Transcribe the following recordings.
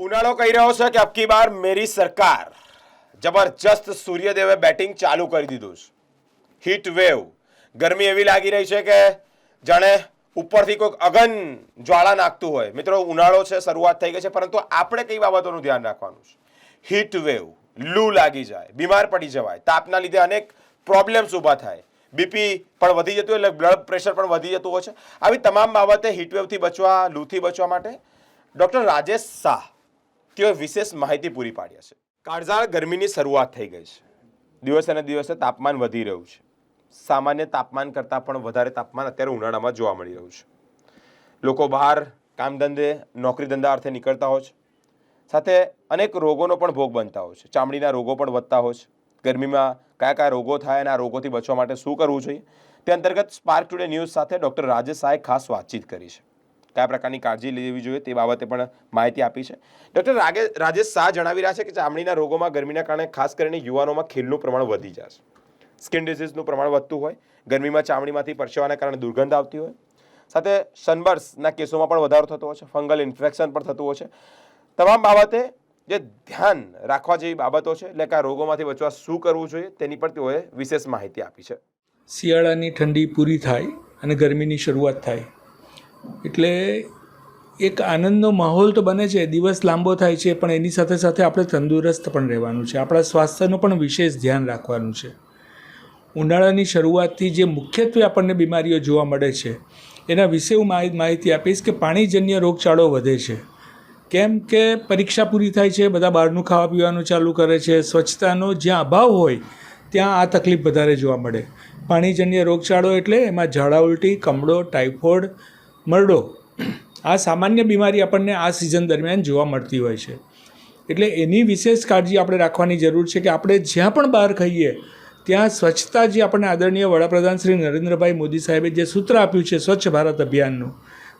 ઉનાળો કહી રહ્યો છે કે અબકી બાર મેરી સરકાર જબરજસ્ત સૂર્યદેવે બેટિંગ ચાલુ કરી દીધું છે. હીટ વેવ ગરમી એવી લાગી રહી છે કે જાણે ઉપરથી કોઈક અગન જ્વાળા નાખતું હોય. મિત્રો, ઉનાળો છે, શરૂઆત થઈ ગઈ છે, પરંતુ આપણે કઈ બાબતોનું ધ્યાન રાખવાનું છે? હીટ વેવ લૂ લાગી જાય, બીમાર પડી જવાય. તાપના લીધે અનેક પ્રોબ્લેમ્સ ઊભા થાય. બીપી પણ વધી જતું એટલે બ્લડ પ્રેશર પણ વધી જતું હોય છે. આવી તમામ બાબતે હીટવેવથી બચવા, લૂથી બચવા માટે ડૉક્ટર રાજેશ શાહ તેઓએ વિશેષ માહિતી પૂરી પાડી છે. કાળઝાળ ગરમીની શરૂઆત થઈ ગઈ છે. દિવસે ને દિવસે તાપમાન વધી રહ્યું છે. સામાન્ય તાપમાન કરતાં પણ વધારે તાપમાન અત્યારે ઉનાળામાં જોવા મળી રહ્યું છે. લોકો બહાર કામ ધંધે નોકરી ધંધા અર્થે નીકળતા હોય છે. સાથે અનેક રોગોનો પણ ભોગ બનતા હોય છે. ચામડીના રોગો પણ વધતા હોય છે. ગરમીમાં કયા કયા રોગો થાય અને આ રોગોથી બચવા માટે શું કરવું જોઈએ? તે અંતર્ગત સ્પાર્ક ટુડે ન્યૂઝ સાથે ડૉક્ટર રાજેશ શાહે ખાસ વાતચીત કરી છે. કયા પ્રકારની કાળજી લેવી જોઈએ તે બાબતે પણ માહિતી આપી છે. ડૉક્ટર રાજેશ શાહ જણાવી રહ્યા છે કે ચામડીના રોગોમાં ગરમીના કારણે ખાસ કરીને યુવાનોમાં ખીલનું પ્રમાણ વધી જશે સ્કિન ડિસીઝનું પ્રમાણ વધતું હોય, ગરમીમાં ચામડીમાંથી પરસેવાના કારણે દુર્ગંધ આવતી હોય, સાથે સનબર્સના કેસોમાં પણ વધારો થતો હોય છે, ફંગલ ઇન્ફેક્શન પણ થતું હોય છે. તમામ બાબતે જે ધ્યાન રાખવા જેવી બાબતો છે, એટલે કે આ રોગોમાંથી બચવા શું કરવું જોઈએ તેની પર તેઓએ વિશેષ માહિતી આપી છે. શિયાળાની ઠંડી પૂરી થાય અને ગરમીની શરૂઆત થાય એટલે એક આનંદનો માહોલ તો બને છે, દિવસ લાંબો થાય છે, પણ એની સાથે સાથે આપણે તંદુરસ્ત પણ રહેવાનું છે. આપણા સ્વાસ્થ્યનું પણ વિશેષ ધ્યાન રાખવાનું છે. ઉનાળાની શરૂઆતથી જે મુખ્યત્વે આપણને બીમારીઓ જોવા મળે છે, એના વિશે હું માહિ- માહિતી આપીશ કે પાણીજન્ય રોગચાળો વધે છે. કેમ કે પરીક્ષા પૂરી થાય છે, બધા બહારનું ખાવા પીવાનું ચાલુ કરે છે, સ્વચ્છતાનો જ્યાં અભાવ હોય, ત્યાં આ તકલીફ વધારે જોવા મળે. પાણીજન્ય રોગચાળો એટલે એમાં ઝાડા ઉલટી, કમળો ટાઇફોઇડ મરડો. આ સામાન્ય બીમારી આપણને આ સિઝન દરમિયાન જોવા મળતી હોય છે. એટલે એની વિશેષ કાળજી આપણે રાખવાની જરૂર છે કે આપણે જ્યાં પણ બહાર ખાઈએ, ત્યાં સ્વચ્છતા જે આપણને આદરણીય વડાપ્રધાન શ્રી નરેન્દ્રભાઈ મોદી સાહેબે જે સૂત્ર આપ્યું છે, સ્વચ્છ ભારત અભિયાનનું,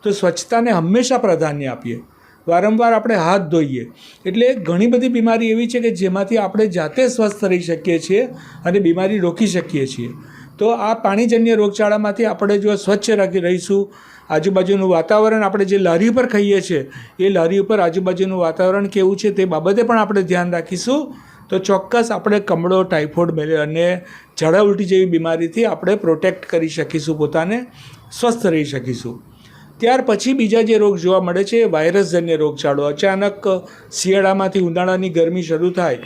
તો સ્વચ્છતાને હંમેશા પ્રાધાન્ય આપીએ. વારંવાર આપણે હાથ ધોઈએ. એટલે ઘણી બધી બીમારી એવી છે કે જેમાંથી આપણે જાતે સ્વસ્થ રહી શકીએ છીએ અને બીમારી રોકી શકીએ છીએ. તો આ પાણીજન્ય રોગચાળામાંથી આપણે જો સ્વચ્છ રાખી રહીશું, આજુબાજુનું વાતાવરણ આપણે જે લારી ઉપર ખાઈએ છીએ એ લારી ઉપર આજુબાજુનું વાતાવરણ કેવું છે તે બાબતે પણ આપણે ધ્યાન રાખીશું. તો ચોક્કસ આપણે કમળો ટાઇફોઇડ મેલે અને ઝાડા ઉલટી જેવી બીમારીથી આપણે પ્રોટેક્ટ કરી શકીશું, પોતાને સ્વસ્થ રહી શકીશું. ત્યાર પછી બીજા જે રોગ જોવા મળે છે એ વાયરસજન્ય રોગચાળો. અચાનક શિયાળામાંથી ઉનાળાની ગરમી શરૂ થાય,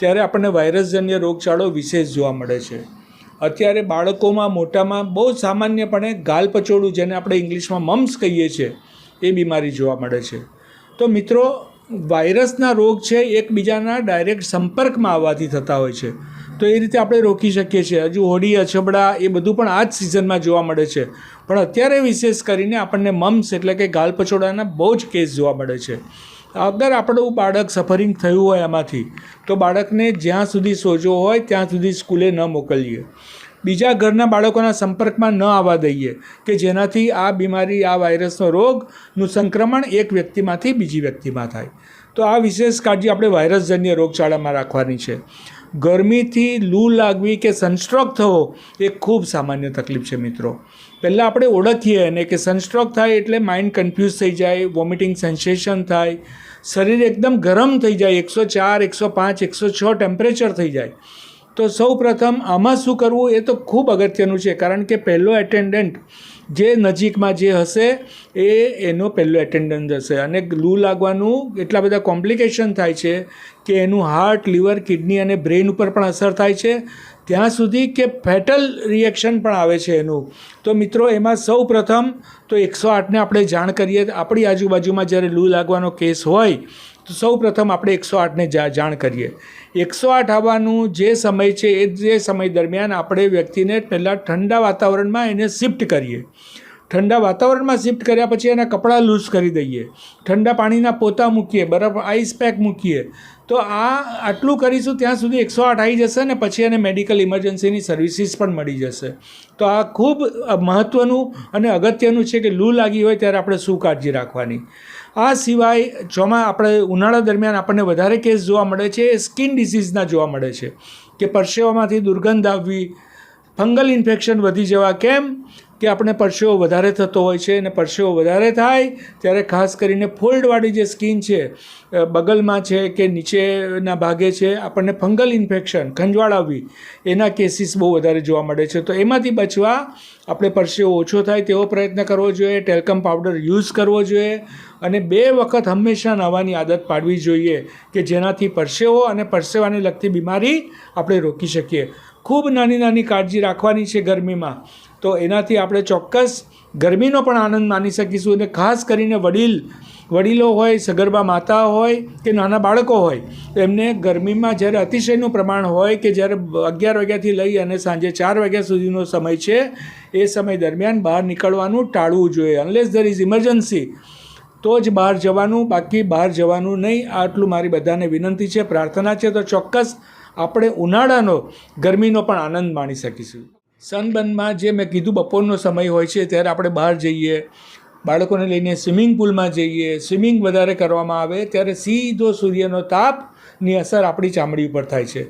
ત્યારે આપણને વાયરસજન્ય રોગચાળો વિશેષ જોવા મળે છે. અત્યારે બાળકોમાં મોટામાં બહુ સામાન્યપણે ગાલપચોડું જેને આપણે ઇંગ્લિશમાં મમ્સ કહીએ છીએ, એ બીમારી જોવા મળે છે. તો મિત્રો, વાયરસના રોગ છે એકબીજાના ડાયરેક્ટ સંપર્કમાં આવવાથી થતા હોય છે. તો એ રીતે આપણે રોકી શકીએ છીએ. હજુ હોડી અછબડા એ બધું પણ આ જ સિઝનમાં જોવા મળે છે. પણ અત્યારે વિશેષ કરીને આપણને મમ્સ એટલે કે ગાલપચોડાના બહુ જ કેસ જોવા મળે છે. અગર આપણું બાળક સફરિંગ થયું હોય એમાંથી તો બાળકને જ્યાં સુધી સોજો હોય, ત્યાં સુધી સ્કૂલે ન મોકલીએ. બીજા ઘરના બાળકોના સંપર્કમાં ન આવવા દઈએ, કે જેનાથી આ બીમારી, આ વાયરસનો રોગનું સંક્રમણ એક વ્યક્તિમાંથી બીજી વ્યક્તિમાં થાય. તો આ વિશેષ કાળજી આપણે વાયરસજન્ય રોગચાળામાં રાખવાની છે. ગરમીથી લૂ લાગવી કે સનસ્ટ્રોક થવો એ ખૂબ સામાન્ય તકલીફ છે મિત્રો. પહેલાં આપણે ઓળખીએ અને કે સનસ્ટ્રોક થાય એટલે માઇન્ડ કન્ફ્યુઝ થઈ જાય, વોમિટિંગ સેન્સેશન થાય, શરીર એકદમ ગરમ થઈ જાય, એકસો ચાર, એકસો પાંચ, એકસો છ ટેમ્પરેચર થઈ જાય. તો સૌ પ્રથમ આમાં શું કરવું એ તો ખૂબ અગત્યનું છે, કારણ કે પહેલો એટેન્ડન્ટ જે નજીકમાં જે હશે એ એનો પહેલો એટેન્ડન્ટ હશે. અને લૂ લાગવાનું એટલા બધા કોમ્પ્લિકેશન થાય છે કે એનું હાર્ટ લીવર કિડની અને બ્રેઇન ઉપર પણ અસર થાય છે. ત્યાં સુધી કે ફેટલ રિએક્શન પણ આવે છે એનું. તો મિત્રો, એમાં સૌ પ્રથમ તો એકસો આઠને આપણે જાણ કરીએ, આપણી આજુબાજુમાં જ્યારે લૂ લાગવાનો કેસ હોય સૌ પ્રથમ આપણે એકસો આઠને જાણ કરીએ. એકસો આઠ આવવાનું જે સમય છે, એ જે સમય દરમિયાન આપણે વ્યક્તિને પહેલાં ઠંડા વાતાવરણમાં એને શિફ્ટ કરીએ. ઠંડા વાતાવરણમાં શિફ્ટ કર્યા પછી એના કપડાં લૂઝ કરી દઈએ. ઠંડા પાણીના પોતા મૂકીએ, બરફ આઈસ પેક મૂકીએ. તો આ આટલું કરીશું, ત્યાં સુધી એકસો આઠ આવી જશે ને પછી એને મેડિકલ ઇમરજન્સીની સર્વિસીસ પણ મળી જશે. તો આ ખૂબ મહત્ત્વનું અને અગત્યનું છે કે લૂ લાગી હોય ત્યારે આપણે શું કાળજી રાખવાની. આ સિવાય ચોમા આપણે ઉનાળા દરમિયાન આપણને વધારે કેસ જોવા મળે છે, એ સ્કિન ડિસીઝના જોવા મળે છે. કે પરસેવામાંથી દુર્ગંધ આવવી ફંગલ ઇન્ફેક્શન વધી જવા, કેમ? કે આપણે પરસેવો વધારે થતો હોય છે અને પરસેવો વધારે થાય, ત્યારે ખાસ કરીને ફોલ્ડવાળી જે સ્કિન છે બગલમાં છે કે નીચેના ભાગે છે, આપણને ફંગલ ઇન્ફેક્શન ખંજવાળ આવવી એના કેસીસ બહુ વધારે જોવા મળે છે. તો એમાંથી બચવા આપણે પરસેવો ઓછો થાય તેવો પ્રયત્ન કરવો જોઈએ, ટેલ્કમ પાવડર યુઝ કરવો જોઈએ અને બે વખત હંમેશા નવાની આદત પાડવી જોઈએ કે જેનાથી પરસેવો અને પરસેવાને લગતી બીમારી આપણે રોકી શકીએ. ખૂબ નાની નાની કાળજી રાખવાની છે ગરમીમાં. તો એનાથી આપણે ચોક્કસ ગરમીનો પણ આનંદ માણી શકીશું અને ખાસ કરીને વડીલ, વડીલો હોય, સગર્ભા માતા હોય કે નાના બાળકો હોય તો એમને ગરમીમાં જ્યારે અતિશયનું પ્રમાણ હોય કે જ્યારે અગિયાર વાગ્યાથી લઈ અને સાંજે ચાર વાગ્યા સુધીનો સમય છે, એ સમય દરમિયાન બહાર નીકળવાનું ટાળવું જોઈએ. અનલેસ ધર ઇઝ ઇમરજન્સી તો જ બહાર જવાનું, બાકી બહાર જવાનું નહીં. આટલું મારી બધાને વિનંતી છે, પ્રાર્થના છે. તો ચોક્કસ આપણે ઉનાળાનો ગરમીનો પણ આનંદ માણી શકીશું. સનબર્નમાં જે મેં કીધું બપોરનો સમય હોય છે, ત્યારે આપણે બહાર જઈએ, બાળકોને લઈને સ્વિમિંગ પુલમાં જઈએ, સ્વિમિંગ વધારે કરવામાં આવે, ત્યારે સીધો સૂર્યનો તાપની અસર આપણી ચામડી ઉપર થાય છે.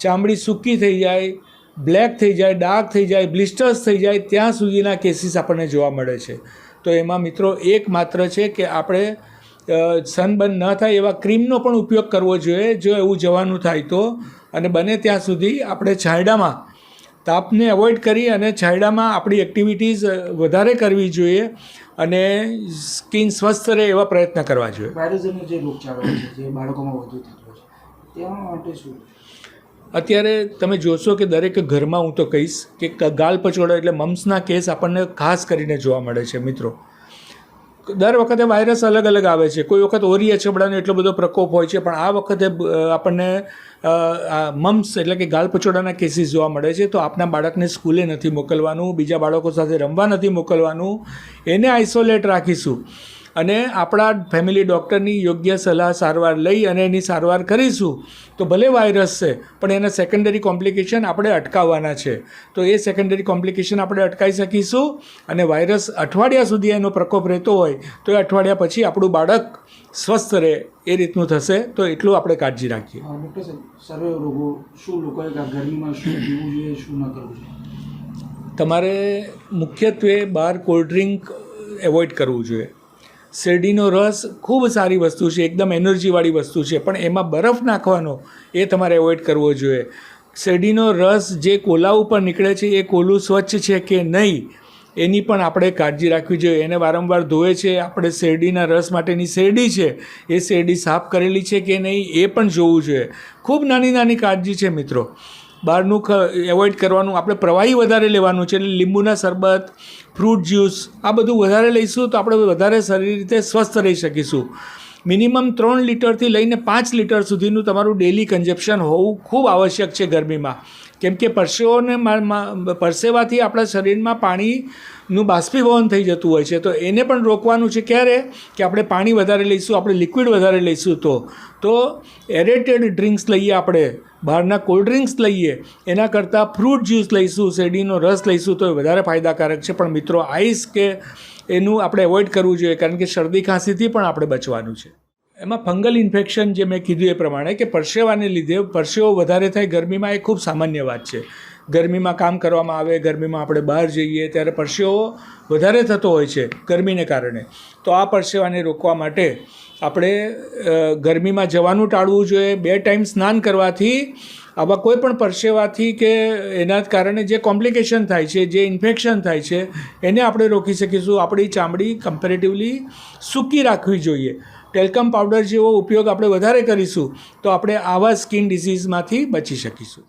ચામડી સૂકી થઈ જાય, બ્લેક થઈ જાય, ડાર્ક થઈ જાય, બ્લિસ્ટર્સ થઈ જાય, ત્યાં સુધીના કેસીસ આપણને જોવા મળે છે. તો એમાં મિત્રો એક માત્ર છે કે આપણે સનબર્ન ન થાય એવા ક્રીમનો પણ ઉપયોગ કરવો જોઈએ, જો એવું જવાનું થાય તો, અને બને ત્યાં સુધી આપણે છાંયડામાં તાપને અવોઇડ કરી અને છાંયડામાં આપણી એક્ટિવિટીઝ વધારે કરવી જોઈએ અને સ્કિન સ્વસ્થ રહે એવા પ્રયત્ન કરવા જોઈએ. વાયરસજન્ય જે રોગચાળો છે જે બાળકોમાં વધુ થતો છે તેના માટે શું? અત્યારે તમે જોશો કે દરેક ઘરમાં હું તો કહીશ કે ક- ગાલ પચોડા એટલે મમ્સના કેસ આપણને ખાસ કરીને જોવા મળે છે મિત્રો. દર વખતે વાયરસ અલગ અલગ આવે છે. કોઈ વખત ઓરી અછબડાનો એટલો બધો પ્રકોપ હોય છે, પણ આ વખતે આપણને મમ્સ એટલે કે ગાલ પચોડાના કેસીસ જોવા મળે છે, તો આપના બાળકને સ્કૂલે નથી મોકલવાનું, બીજા બાળકો સાથે રમવા નથી મોકલવાનું. એને આઇસોલેટ રાખીશું. અને આપણા ફેમિલી ડૉક્ટરની યોગ્ય સલાહ સારવાર લઈ અને એની સારવાર કરીશું તો ભલે વાયરસ છે પણ એના સેકન્ડરી કોમ્પ્લિકેશન આપણે અટકાવવાના છે. તો એ સેકન્ડરી કોમ્પ્લિકેશન આપણે અટકાવી શકીશું અને વાયરસ અઠવાડિયા સુધી એનો પ્રકોપ રહેતો હોય તો એ અઠવાડિયા પછી આપણું બાળક સ્વસ્થ રહે એ રીતનું થશે તો એટલું આપણે કાળજી રાખીએ. ડૉક્ટર સાહેબ સર્વે રોગો શું લોકોએ ગરમીમાં શું પીવું જોઈએ શું ન કરવું જોઈએ? તમારે મુખ્યત્વે બહાર કોલ્ડ ડ્રિંક એવોઇડ કરવું જોઈએ. શેરડીનો રસ ખૂબ સારી વસ્તુ છે, એકદમ એનર્જીવાળી વસ્તુ છે, પણ એમાં બરફ નાખવાનો એ તમારે એવોઇડ કરવો જોઈએ. શેરડીનો રસ જે કોલા ઉપર નીકળે છે, એ કોલું સ્વચ્છ છે કે નહીં, એની પણ આપણે કાળજી રાખવી જોઈએ. એને વારંવાર ધોવે છે, આપણે શેરડીના રસ માટેની શેરડી છે, એ શેરડી સાફ કરેલી છે કે નહીં, એ પણ જોવું જોઈએ. ખૂબ નાની નાની કાળજી છે મિત્રો. બહારનું એવોઇડ કરવાનું. આપણે પ્રવાહી વધારે લેવાનું છે, એટલે લીંબુના શરબત ફ્રૂટ જ્યુસ આ બધું વધારે લઈશું તો આપણે વધારે સારી રીતે સ્વસ્થ રહી શકીશું. મિનિમમ ત્રણ લીટરથી લઈને પાંચ લીટર સુધીનું તમારું ડેલી કન્ઝપ્શન હોવું ખૂબ આવશ્યક છે ગરમીમાં. કેમ કે પરસેવોને પરસેવાથી આપણા શરીરમાં પાણીનું બાષ્પીભવન થઈ જતું હોય છે. તો એને પણ રોકવાનું છે ક્યારે? કે આપણે પાણી વધારે લઈશું, આપણે લિક્વિડ વધારે લઈશું તો. તો એરેટેડ ડ્રિંક્સ લઈએ આપણે. બહારના કોલ્ડ ડ્રિંક્સ લઈએ, એના કરતાં ફ્રૂટ જ્યુસ લઈશું, શેરડીનો રસ લઈશું, તો એ વધારે ફાયદાકારક છે. પણ મિત્રો આઈસ કે એનું આપણે એવોઇડ કરવું જોઈએ, કારણ કે શરદી ખાંસીથી પણ આપણે બચવાનું છે. એમાં ફંગલ ઇન્ફેક્શન જે મેં કીધું એ પ્રમાણે કે પરસેવાને લીધે પરસેવો વધારે થાય, ગરમીમાં એ ખૂબ સામાન્ય વાત છે. ગરમીમાં કામ કરવામાં આવે, ગરમીમાં આપણે બહાર જઈએ, ત્યારે પરસેવો વધારે થતો હોય છે ગરમીને કારણે. તો આ પરસેવાને રોકવા માટે આપણે ગરમીમાં જવાનું ટાળવું જોઈએ, બે ટાઈમ સ્નાન કરવાથી આવા કોઈ પણ પરસેવાથી કે એના કારણે જે કોમ્પ્લિકેશન થાય છે, જે ઇન્ફેક્શન થાય છે, એને આપણે રોકી શકીશું. આપણી ચામડી કમ્પેરેટિવલી સૂકી રાખવી જોઈએ. ટેલ્કમ પાવડર જેવો ઉપયોગ આપણે વધારે કરીશું, તો આપણે આવા સ્કિન ડિસીઝમાંથી બચી શકીશું.